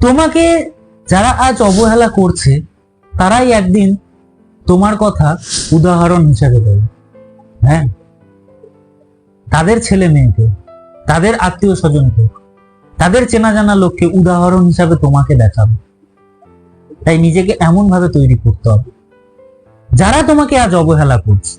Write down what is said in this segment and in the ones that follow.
তোমাকে যারা আজ অবহেলা করছে, তারাই একদিন তোমার কথা উদাহরণ হিসাবে দেবে। হ্যাঁ? তাদের ছেলে মেয়েকে, তাদের আত্মীয় স্বজনকে, তাদের চেনা জানা লোককে উদাহরণ হিসাবে তোমাকে দেখাবে। তাই নিজেকে এমন ভাবে তৈরি করতে হবে। যারা তোমাকে আজ অবহেলা করছে,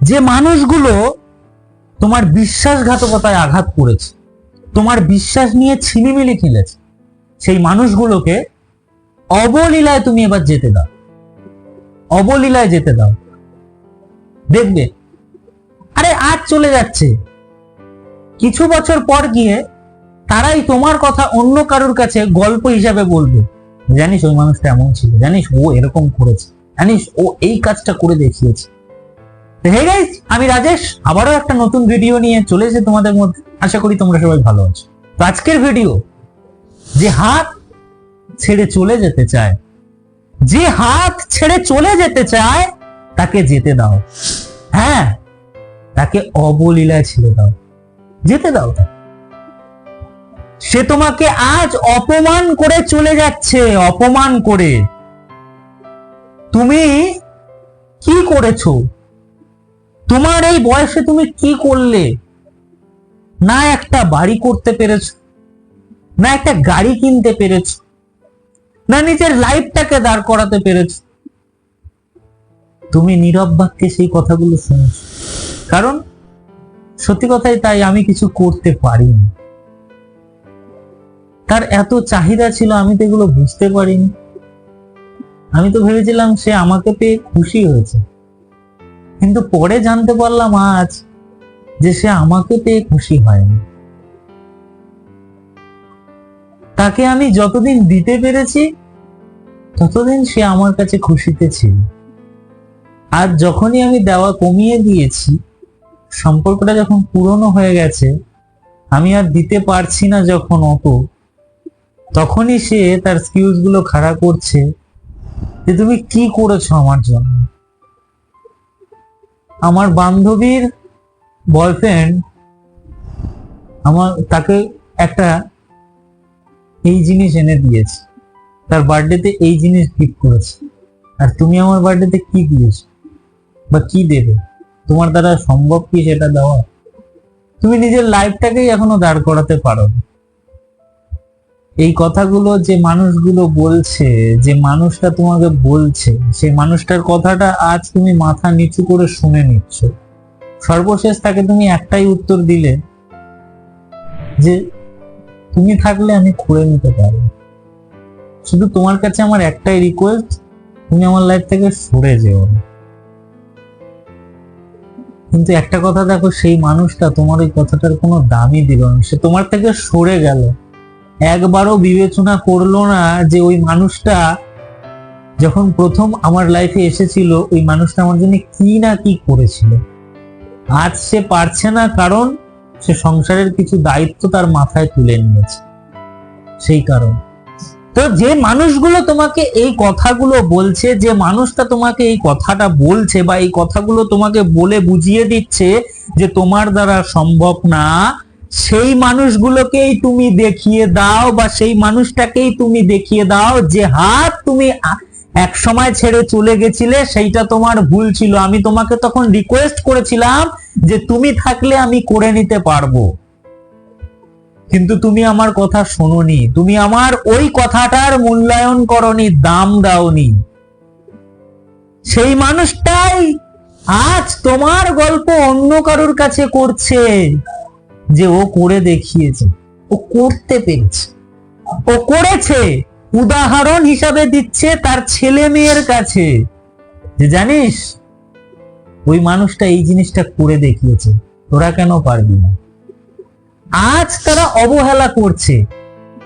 যে মানুষগুলো তোমার বিশ্বাসঘাতকতায় আঘাত করেছে, তোমার বিশ্বাস নিয়ে ছিনিমিনি খেলেছে সেই মানুষগুলোকে অবলীলায় তুমি এবার যেতে দাও। অবলীলায় যেতে দাও। দেখবে, আরে আজ চলে যাচ্ছে। কিছু বছর পর গিয়ে তারাই তোমার কথা অন্য কারোর কাছে গল্প হিসাবে বলবে। জানিস ওই মানুষটা এমন ছিল, জানিস ও এরকম করেছে, জানিস ও এই কাজটা করে দেখিয়েছে। আমি রাজেশ, আবারও একটা নতুন ভিডিও নিয়ে চলে এসে তোমাদের মধ্যে। আশা করি তোমরা সবাই ভালো আছো। আজকের ভিডিও যে হাত ছেড়ে চলে যেতে চায়, যে হাত ছেড়ে চলে যেতে চায়, তাকে যেতে দাও। হ্যাঁ তাকে অবলীলায় ছেড়ে দাও। যেতে দাও। সে তোমাকে আজ অপমান করে চলে যাচ্ছে, অপমান করে। তুমি কি করেছ? তোমার এই বয়সে তুমি কি করলে? না একটা বাড়ি করতে পেরেছ না একটা গাড়ি কিনতে পেরেছ, না নিজের লাইফটাকে দাঁড় করাতে পেরেছ। তুমি নীরব বাক্যে সেই কথাগুলো শুনেছ। কারণ সত্যি কথাই তাই আমি কিছু করতে পারিনি। তার এত চাহিদা ছিল, আমি তো এগুলো বুঝতে পারিনি। আমি তো ভেবেছিলাম সে আমাকে পেয়ে খুশি হয়েছে। কিন্তু পরে জানতে পারলাম আজ যে সে আমাকে পেয়ে খুশি হয়নি। তাকে আমি যতদিন দিতে পেরেছি, ততদিন সে আমার কাছে খুশিতে ছিল। আর যখনই আমি দেওয়া কমিয়ে দিয়েছি, সম্পর্কটা যখন পুরনো হয়ে গেছে, আমি আর দিতে পারছি না যখন অত, তখনই সে তার স্কিলসগুলো খাড়া করছে যে তুমি কি করেছ আমার জন্য। আমার বান্ধবীর বয়ফ্রেন্ড আমার তাকে একটা এই জিনিস এনে দিয়েছে। তার বার্থডেতে এই জিনিস গিফট করেছে। আর তুমি আমার বার্থডেতে কি দিয়েছ? বা কি দেবে? তোমার দ্বারা সম্ভব কি সেটা দেওয়া? তুমি নিজের লাইফটাকেই এখনও দাঁড় করাতে পারো এই কথাগুলো যে মানুষগুলো বলছে, যে মানুষটা তোমাকে বলছে, সেই মানুষটার কথাটা আজ তুমি মাথা নিচু করে শুনে নিচ্ছ। সর্বশেষ তাকে তুমি একটাই উত্তর দিলে, যে তুমি থাকলে আমি খুঁড়ে নিতে পারি শুধু তোমার কাছে আমার একটাই রিকোয়েস্ট তুমি আমার লাইফ থেকে সরে যেও কিন্তু একটা কথা দেখো, সেই মানুষটা তোমার ওই কথাটার কোনো দামই দিল না। সে তোমার থেকে সরে গেল। একবারও বিবেচনা করল না যে ওই মানুষটা যখন প্রথম আমার লাইফে এসেছিল, ওই মানুষটা আমার জন্য কি না কি করেছিল। আজ সে পারছে না কারণ সে সংসারের কিছু দায়িত্ব তার মাথায় তুলে নিয়েছে। সেই কারণ। তো যে মানুষগুলো তোমাকে এই কথাগুলো বলছে, যে মানুষটা তোমাকে এই কথাটা বলছে বা এই কথাগুলো তোমাকে বলে বুঝিয়ে দিচ্ছে যে তোমার দ্বারা সম্ভব না, সেই মানুষগুলোকেই তুমি দেখিয়ে দাও বা সেই মানুষটাকেই তুমি দেখিয়ে দাও যে হাত তুমি আ- এক সময় ছেড়ে চলে গেছিলে, সেইটা তোমার ভুল ছিল। আমি তোমাকে তখন রিকোয়েস্ট করেছিলাম যে তুমি থাকলে আমি করে নিতে পারব। কিন্তু তুমি আমার কথা শোনোনি। তুমি আমার ওই কথাটার মূল্যায়ন করনি, দাম দাওনি। সেই মানুষটাই আজ তোমার গল্প অন্য কারোর কাছে করছে যে ও করে দেখিয়েছে। ও করতে পেরেছে। ও করেছে। উদাহরণ হিসাবে দিচ্ছে তার ছেলে মেয়ের কাছে। যে জানিস, ওই মানুষটা এই জিনিসটা করে দেখিয়েছে, তোরা কেন পারবি না? আজ তারা অবহেলা করছে।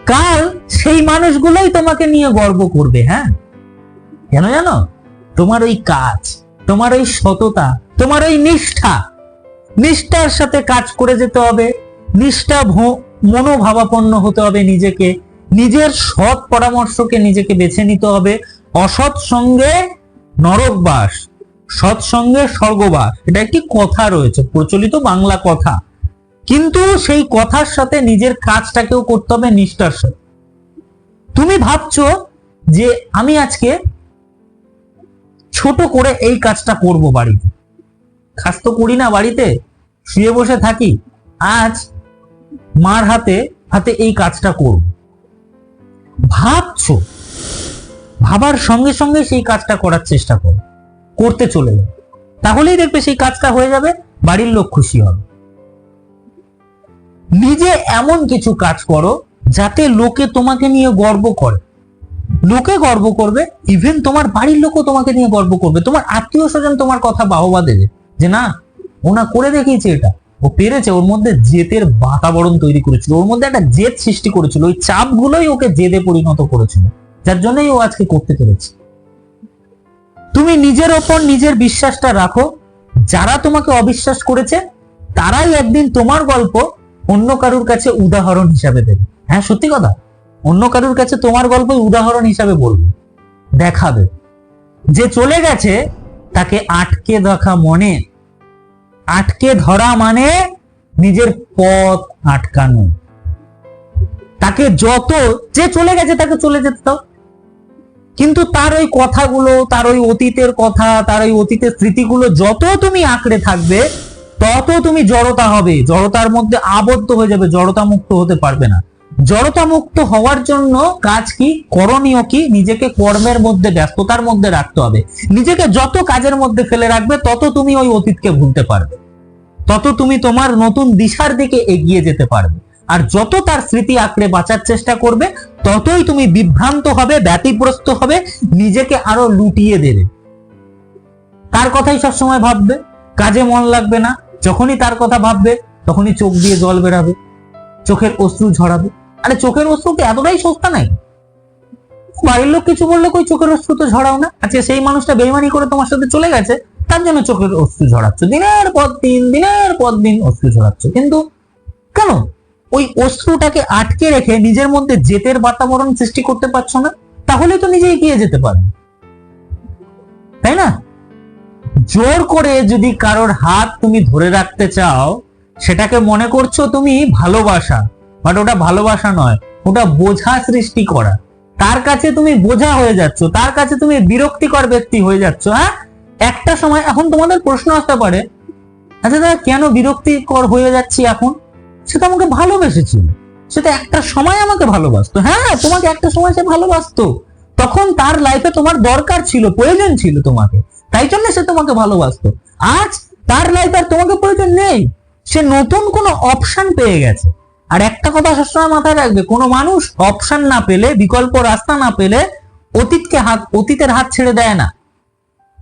কাল সেই মানুষগুলোই তোমাকে নিয়ে গর্ব করবে হ্যাঁ? কেন জানো? তোমার ওই কাজ, তোমার ওই সততা, তোমার ওই নিষ্ঠা, নিষ্ঠার সাথে কাজ করে যেতে হবে, নিষ্ঠা মনোভাবাপন্ন হতে হবে নিজেকে। নিজের সৎ পরামর্শকে নিজেকে বেছে নিতে হবে। অসৎ সঙ্গে নরকবাস সৎ সঙ্গে স্বর্গবাস এটা একটি কথা রয়েছে, প্রচলিত বাংলা কথা। কিন্তু সেই কথার সাথে নিজের কাজটাকেও করতে হবে নিষ্ঠার সাথে। তুমি ভাবছ যে আমি আজকে ছোট করে এই কাজটা করব বাড়িতে। কাজ তো করি না বাড়িতে, শুয়ে বসে থাকি। আজ মার হাতে হাতে এই কাজটা করব। ভাবছ? ভাবার সঙ্গে সঙ্গে সেই কাজটা করার চেষ্টা করো। করতে চলে যাও। তাহলেই দেখবে সেই কাজটা হয়ে যাবে, বাড়ির লোক খুশি হবে। নিজে এমন কিছু কাজ করো যাতে লোকে তোমাকে নিয়ে গর্ব করে। লোকে গর্ব করবে ইভেন তোমার বাড়ির লোকও তোমাকে নিয়ে গর্ব করবে। তোমার আত্মীয় স্বজন তোমার কথা বাহবা দেবে যে, না, ওনা করে দেখিয়েছে এটা। ও পেরেছে, ওর মধ্যে জেতের বাতাবরণ তৈরি করেছিল, ওর মধ্যে একটা জেদ সৃষ্টি করেছিল, ওই চাপগুলোই ওকে জেদে পরিণত করেছিল, যার জন্যই ও আজকে করতে পেরেছে। তুমি নিজের ওপর নিজের বিশ্বাসটা রাখো, যারা তোমাকে অবিশ্বাস করেছে, তারাই একদিন তোমার গল্প অন্য কারুর কাছে উদাহরণ হিসাবে দেবে। হ্যাঁ সত্যি কথা? অন্য কারুর কাছে তোমার গল্প উদাহরণ হিসাবে বলবে, দেখাবে। যে চলে গেছে, তাকে আটকে রাখা মনে আটকে ধরা মানে নিজের পথ আটকানো। তাকে যত, যে চলে গেছে তাকে চলে যেত কিন্তু তার ওই কথাগুলো, তার ওই অতীতের কথা, তার ওই অতীতের স্মৃতিগুলো যত তুমি আঁকড়ে থাকবে, তত তুমি জড়তা হবে। জড়তার মধ্যে আবদ্ধ হয়ে যাবে জড়তা মুক্ত হতে পারবে না। জড়তা মুক্ত হওয়ার জন্য কাজ কি? করণীয় কি? নিজেকে কর্মের মধ্যে, ব্যস্ততার মধ্যে রাখতে হবে। নিজেকে যত কাজের মধ্যে ফেলে রাখবে, তত তুমি ওই অতীতকে ভুলতে পারবে। তত তুমি তোমার নতুন দিশার দিকে এগিয়ে যেতে পারবে। আর যত তার স্মৃতি আঁকড়ে বাঁচার চেষ্টা করবে, ততই তুমি বিভ্রান্ত হবে ব্যতিগ্রস্ত হবে, নিজেকে আরও লুটিয়ে দেবে। তার কথাই সবসময় ভাববে। কাজে মন লাগবে না। যখনই তার কথা ভাববে, তখনই চোখ দিয়ে জল বেরাবে চোখের অশ্রু ঝরাবে। আরে চোখের অশ্রু কি এতটাই সস্তা নাই। বাড়ির লোক কিছু বললে কই চোখের অশ্রু তো ঝরাও না? আচ্ছা সেই মানুষটা বেইমানি করে তোমার সাথে চলে গেছে, তার জন্য চোখের অশ্রু ঝরাচ্ছ। দিনের পর দিন, দিনের পর দিন অশ্রু ঝরাচ্ছ। কিন্তু কেন? ওই অশ্রুটাকে আটকে রেখে নিজের মধ্যে জেতের বাতাবরণ সৃষ্টি করতে পারছ না? তাহলে তো নিজে এগিয়ে যেতে পারবে তাই না? জোর করে যদি কারোর হাত তুমি ধরে রাখতে চাও, সেটাকে মনে করছ তুমি ভালোবাসা। বাট ওটা ভালোবাসা নয়, ওটা বোঝা সৃষ্টি করা। তার কাছে তুমি বোঝা হয়ে যাচ্ছ, তার কাছে তুমি বিরক্তিকর ব্যক্তি হয়ে যাচ্ছ হ্যাঁ? একটা সময় এখন তোমাদের প্রশ্ন আসতে পারে আচ্ছা দাদা, কেন বিরক্তিকর হয়ে যাচ্ছি এখন? সেটা আমাকে ভালোবেসেছিল সেটা একটা সময় আমাকে ভালোবাসতো হ্যাঁ? তোমাকে একটা সময় সে ভালোবাসতো। তখন তার লাইফে তোমার দরকার ছিল, প্রয়োজন ছিল তোমাকে। তাই জন্য সে তোমাকে ভালোবাসতো। আজ তার লাইফে আর তোমাকে প্রয়োজন নেই। সে নতুন কোনো অপশন পেয়ে গেছে। আর একটা কথা সবসময় মাথায় রাখবে, কোনো মানুষ অপশন না পেলে, বিকল্প রাস্তা না পেলে অতীতকে হাত, অতীতের হাত ছেড়ে দেয় না।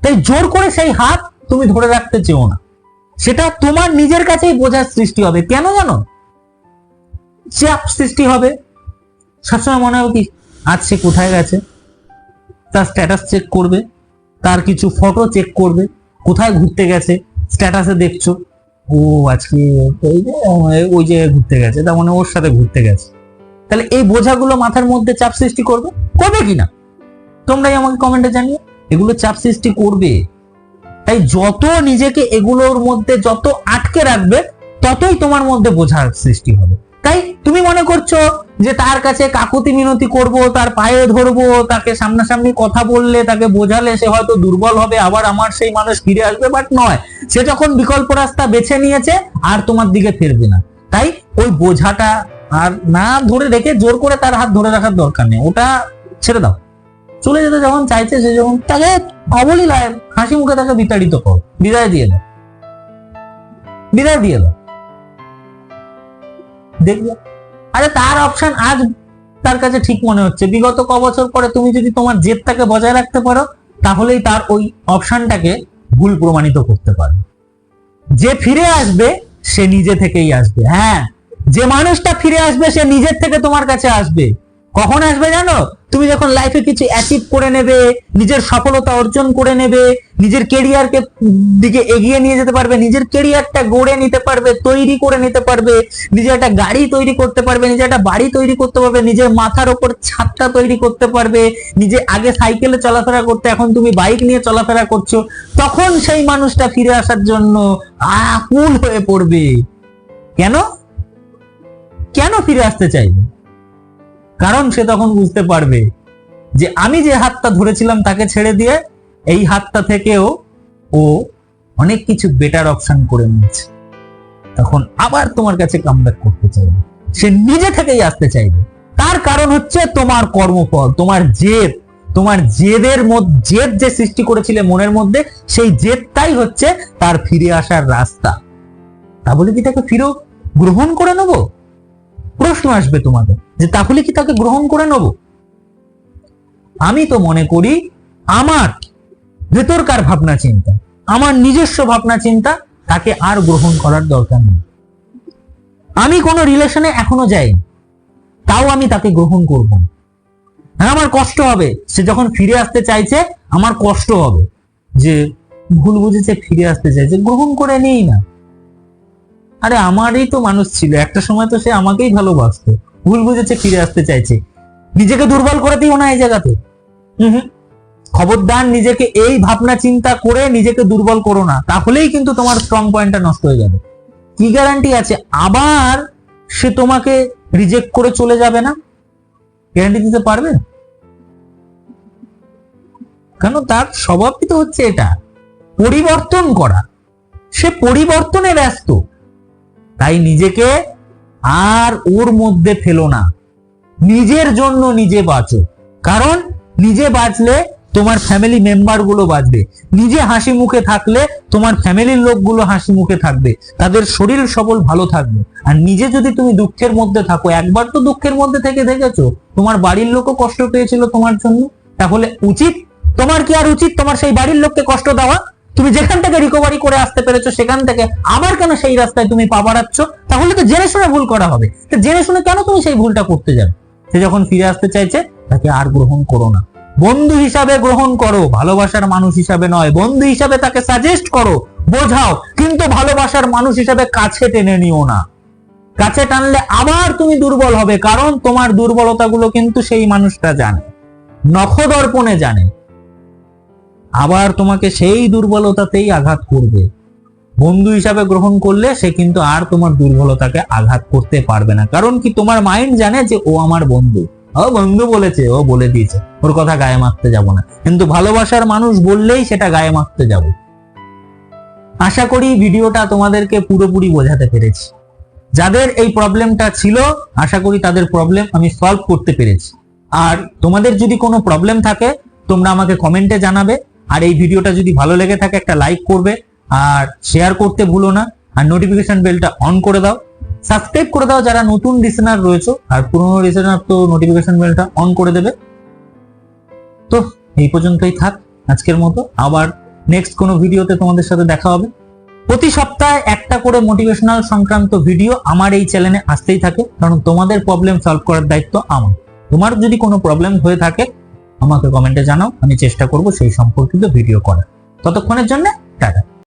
তাই জোর করে সেই হাত তুমি ধরে রাখতে চেও না। সেটা তোমার নিজের কাছেই বোঝার সৃষ্টি হবে। কেন জানো? চাপ সৃষ্টি হবে। সবসময় মনে হবে কি, আজ সে কোথায় গেছে? তার স্ট্যাটাস চেক করবে। তার কিছু ফটো চেক করবে। কোথায় ঘুরতে গেছে? স্ট্যাটাসে দেখছ। ও, আজকে ওই যে ওই যে ঘুরতে গেছে, তার মানে ওর সাথে ঘুরতে গেছে। তাহলে এই বোঝাগুলো মাথার মধ্যে চাপ সৃষ্টি করবে? করবে কিনা? তোমরাই আমাকে কমেন্টে জানিও। এগুলো চাপ সৃষ্টি করবে। তাই যত নিজেকে এগুলোর মধ্যে যত আটকে রাখবে, ততই তোমার মধ্যে বোঝার সৃষ্টি হবে। তাই তুমি মনে করছ যে তার কাছে কাকুতি মিনতি করব, তার পায়ে ধরবো, তাকে সামনাসামনি কথা বললে, তাকে বোঝালে সে হয়তো দুর্বল হবে, আবার আমার সেই মানুষ ফিরে আসবে? বাট নয়। সে যখন বিকল্প রাস্তা বেছে নিয়েছে, আর তোমার দিকে ফিরবে না। তাই ওই বোঝাটা আর না ধরে রেখে জোর করে তার হাত ধরে রাখার দরকার নেই। ওটা ছেড়ে দাও। চলে যেতে যখন চাইছে, সে যখন তাকে অবলীলায় হাসি মুখে তাকে বিতাড়িত কর। বিদায় দিয়ে দাও। বিদায় দিয়ে দাও। দেখবে। আরে তার অপশন আজ তার কাছে ঠিক মনে হচ্ছে। বিগত ক বছর পরে তুমি যদি তোমার জেদটাকে বজায় রাখতে পারো, তাহলেই তার ওই অপশনটাকে ভুল প্রমাণিত করতে পারো। যে ফিরে আসবে, সে নিজে থেকেই আসবে। হ্যাঁ যে মানুষটা ফিরে আসবে, সে নিজের থেকে তোমার কাছে আসবে। কখন আসবে জানো? তুমি যখন লাইফে কিছু অ্যাচিভ করে নেবে, নিজের সফলতা অর্জন করে নেবে, নিজের কেরিয়ারকে দিকে এগিয়ে নিয়ে যেতে পারবে, নিজের কেরিয়ারটা গড়ে নিতে পারবে, তৈরি করে নিতে পারবে, নিজের একটা গাড়ি তৈরি করতে পারবে, নিজের একটা বাড়ি তৈরি করতে পারবে, নিজের মাথার ওপর ছাদটা তৈরি করতে পারবে, নিজে আগে সাইকেলে চলাফেরা করতে, এখন তুমি বাইক নিয়ে চলাফেরা করছ, তখন সেই মানুষটা ফিরে আসার জন্য আকুল হয়ে পড়বে। কেন? কেন ফিরে আসতে চাইবে? কারণ সে তখন বুঝতে পারবে যে আমি যে হাতটা ধরেছিলাম তাকে ছেড়ে দিয়ে, এই হাতটা থেকেও ও অনেক কিছু বেটার অপশন করে নিয়েছে। তখন আবার তোমার কাছে কামব্যাক করতে চাইবে। সে নিজে থেকেই আসতে চাইবে। তার কারণ হচ্ছে তোমার কর্মফল, তোমার জেদ। তোমার জেদের মধ্যে জেদ যে সৃষ্টি করেছিলে মনের মধ্যে, সেই জেদটাই হচ্ছে তার ফিরে আসার রাস্তা। তা বলে কি তাকে ফিরেও গ্রহণ করে নেব? আসবে তোমাদের, যে তাহলে কি তাকে গ্রহণ করে নেব? আমি তো মনে করি আমার ভেতরকার ভাবনা চিন্তা, আমার নিজস্ব ভাবনা চিন্তা তাকে আর গ্রহণ করার দরকার নেই। আমি কোনো রিলেশনে এখনও যাইনি, তাও আমি তাকে গ্রহণ করব। হ্যাঁ আমার কষ্ট হবে, সে যখন ফিরে আসতে চাইছে, আমার কষ্ট হবে, যে ভুল বুঝেছে, ফিরে আসতে চাইছে, গ্রহণ করে নেই না। আরে আমারই তো মানুষ ছিল। একটা সময় তো সে আমাকেই ভালোবাসতো। ভুল বুঝেছে, ফিরে আসতে চাইছে। নিজেকে দুর্বল করে দিও না এই জায়গাতে। হুম। খবরদার নিজেকে এই ভাবনা চিন্তা করে নিজেকে দুর্বল করো না। তাহলেই কিন্তু তোমার স্ট্রং পয়েন্টটা নষ্ট হয়ে যাবে। কি গ্যারান্টি আছে? আবার সে তোমাকে রিজেক্ট করে চলে যাবে না? গ্যারান্টি দিতে পারবে? কেন? তার স্বভাবই তো হচ্ছে এটা। পরিবর্তন করা। সে পরিবর্তনে ব্যস্ত। তাই নিজেকে আর ওর মধ্যে ফেলো না। নিজের জন্য নিজে বাঁচো। কারণ নিজে বাঁচলে তোমার ফ্যামিলি মেম্বারগুলো বাঁচবে। নিজে হাসি মুখে থাকলে তোমার ফ্যামিলির লোকগুলো হাসি মুখে থাকবে। তাদের শরীর সবল ভালো থাকবে। আর নিজে যদি তুমি দুঃখের মধ্যে থাকো, একবার তো দুঃখের মধ্যে থেকে দেখেছ তোমার বাড়ির লোকও কষ্ট পেয়েছিল তোমার জন্য। তাহলে উচিত তোমার কি আর উচিত? তোমার সেই বাড়ির লোককে কষ্ট দেওয়া? তুমি যেখান থেকে রিকভারি করে আসতে পেরেছ, সেখান থেকে আবার কেন সেই রাস্তায় তুমি পা বাড়াচ্ছ? তাহলে তো জেনে শুনে ভুল করা হবে। জেনে শুনে কেন তুমি সেই ভুলটা করতে যাবে? সে যখন ফিরে আসতে চাইছে, তাকে আর গ্রহণ করো না। বন্ধু হিসাবে গ্রহণ করো, ভালোবাসার মানুষ হিসাবে নয়। বন্ধু হিসাবে তাকে সাজেস্ট করো, বোঝাও, কিন্তু ভালোবাসার মানুষ হিসাবে কাছে টেনে নিও না। কাছে টানলে আবার তুমি দুর্বল হবে, কারণ তোমার দুর্বলতাগুলো কিন্তু সেই মানুষটা জানে, নখদর্পণে জানে। আবার তোমাকে সেই দুর্বলতাতেই আঘাত করবে। বন্ধু হিসাবে গ্রহণ করলে সে কিন্তু আর তোমার দুর্বলতাকে আঘাত করতে পারবে না। কারণ কি তোমার মাইন্ড জানে যে ও আমার বন্ধু। ও বন্ধু বলেছে, ও বলে দিয়েছে, ওর কথা গায়ে মারতে যাব না। কিন্তু ভালোবাসার মানুষ বললেই সেটা গায়ে মারতে যাব। আশা করি ভিডিওটা তোমাদেরকে পুরোপুরি বোঝাতে পেরেছি। যাদের এই প্রবলেমটা ছিল, আশা করি তাদের প্রবলেম আমি সলভ করতে পেরেছি। আর তোমাদের যদি কোনো প্রবলেম থাকে, তোমরা আমাকে কমেন্টে জানাবে। আর এই ভিডিওটা যদি ভালো লেগে থাকে, একটা লাইক করবে আর শেয়ার করতে ভুলো না। আর নোটিফিকেশন বেলটা অন করে দাও। সাবস্ক্রাইব করে দাও যারা নতুন লিসেনার রয়েছে। আর পুরনো লিসেনার তো নোটিফিকেশন বেলটা অন করে দেবে। তো এই পর্যন্তই থাক আজকের মতো। আবার নেক্সট কোনো ভিডিওতে তোমাদের সাথে দেখা হবে। প্রতি সপ্তাহে একটা করে মোটিভেশনাল সংক্রান্ত ভিডিও আমার এই চ্যানেলে আসতেই থাকে। কারণ তোমাদের প্রবলেম সলভ করার দায়িত্ব আমার। তোমার যদি কোনো প্রবলেম হয়ে থাকে আমাকে কমেন্টে জানাও আমি চেষ্টা করব সেই সম্পর্কিত ভিডিও করার। ততক্ষণের জন্য টাটা।